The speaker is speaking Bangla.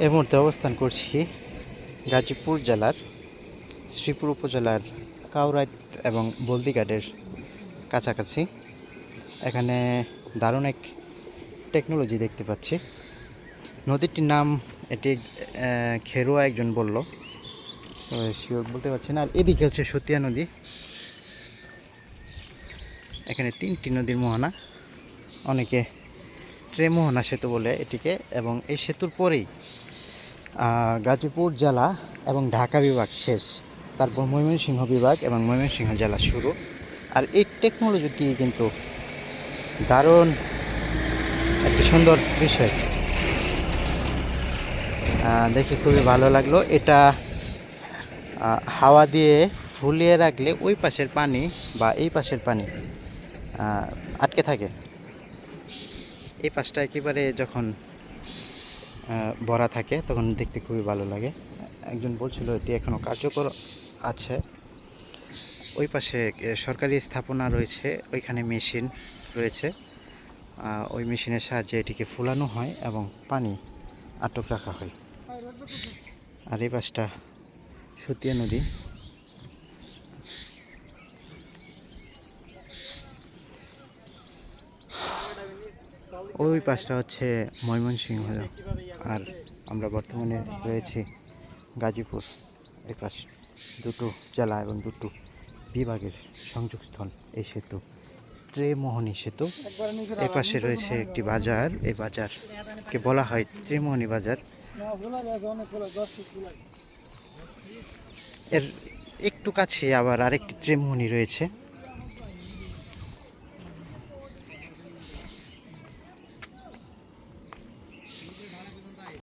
এই মুহূর্তে অবস্থান করছি গাজীপুর জেলার শ্রীপুর উপজেলার কাউরাইত এবং বলদিঘাটের কাছাকাছি। এখানে দারুণ এক টেকনোলজি দেখতে পাচ্ছি। নদীটির নাম এটি খেরুয়া একজন বলল। শিওর বলতে পারছি না। আর এদিকে হচ্ছে সতিয়া নদী। এখানে তিনটি নদীর মোহনা। অনেকে ট্রেমোহনা সেতু বলে এটিকে এবং এই সেতুর পরেই গাজীপুর জেলা এবং ঢাকা বিভাগ শেষ। তারপর ময়মনসিংহ বিভাগ এবং ময়মনসিংহ জেলা শুরু। আর এই টেকনোলজিটি কিন্তু দারুণ একটি সুন্দর বিষয়। দেখে খুবই ভালো লাগল। এটা হাওয়া দিয়ে ফুলিয়ে রাখলে ওই পাশের পানি বা এই পাশের পানি আটকে থাকে। এই পাশটা একেবারে যখন ভরা থাকে, তখন দেখতে খুবই ভালো লাগে। একজন বলছিল, এটি এখনও কার্যকর আছে। ওই পাশে সরকারি স্থাপনা রয়েছে, ওইখানে মেশিন রয়েছে। ওই মেশিনের সাহায্যে এটিকে ফুলানো হয় এবং পানি আটক রাখা হয়। আর এই পাশটা সতিয়া নদী। ওই পাশটা হচ্ছে ময়মনসিংহ। আর আমরা বর্তমানে রয়েছি গাজীপুর। এই পাশ দুটো জেলা এবং দুটো বিভাগের সংযোগস্থল, এই সেতু, ত্রিমোহনী সেতু। এই পাশে রয়েছে একটি বাজার। এই বাজারকে বলা হয় ত্রিমোহনী বাজার। এর একটু কাছে আবার আরেকটি ত্রিমোহনী রয়েছে।